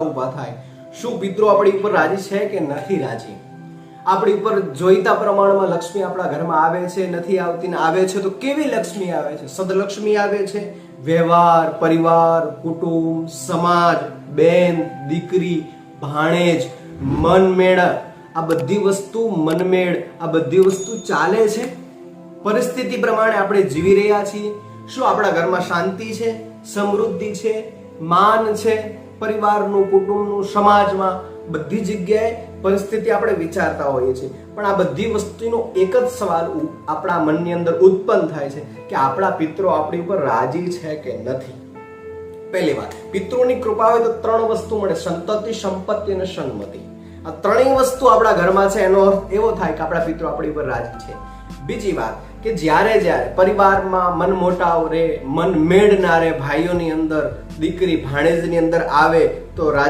ઊભા થાય. શું પિતૃ આપણી ઉપર રાજી છે કે નથી રાજી? આપણી ઉપર જોઈતા પ્રમાણમાં લક્ષ્મી આપણા ઘરમાં આવે છે, નથી આવતી ને આવે છે, તો કેવી લક્ષ્મી આવે છે? સદલક્ષ્મી આવે છે? વ્યવહાર, પરિવાર, કુટુંબ, સમાજ, બેન, દીકરી, ભાણેજ, મનમેળ. આ બધી વસ્તુ મનમેળ, આ બધી વસ્તુ ચાલે છે? પરિસ્થિતિ પ્રમાણે આપણે જીવી રહ્યા છીએ. શું આપણા ઘરમાં શાંતિ છે? સમૃદ્ધિ છે? માન છે પરિવારનું, કુટુંબનું, સમાજમાં બધી જગ્યાએ પરિસ્થિતિ આપણે વિચારતા હોઈએ છીએ. પણ આ બધી વસ્તુનો એક જ સવાલ આપણા મનની અંદર ઉત્પન્ન થાય છે કે આપણા પિત્રો આપણી ઉપર રાજી છે કે નથી? પહેલી વાત, પિતૃની કૃપા હોય તો ત્રણ વસ્તુ મળે, સંતતિ, સંપત્તિ અને સન્મતિ ત્રણેય વસ્તુ આપણા ઘરમાં છે, એનો અર્થ એવો થાય કે આપણા પિતૃ આપણી ઉપર રાજી છે. બીજી વાત કે જ્યારે જ્યારે પરિવારમાં મન મોટાવ રે, મન મેળનારે ભાઈઓની અંદર, દીકરી ભાણેજની અંદર આવે તો રાજી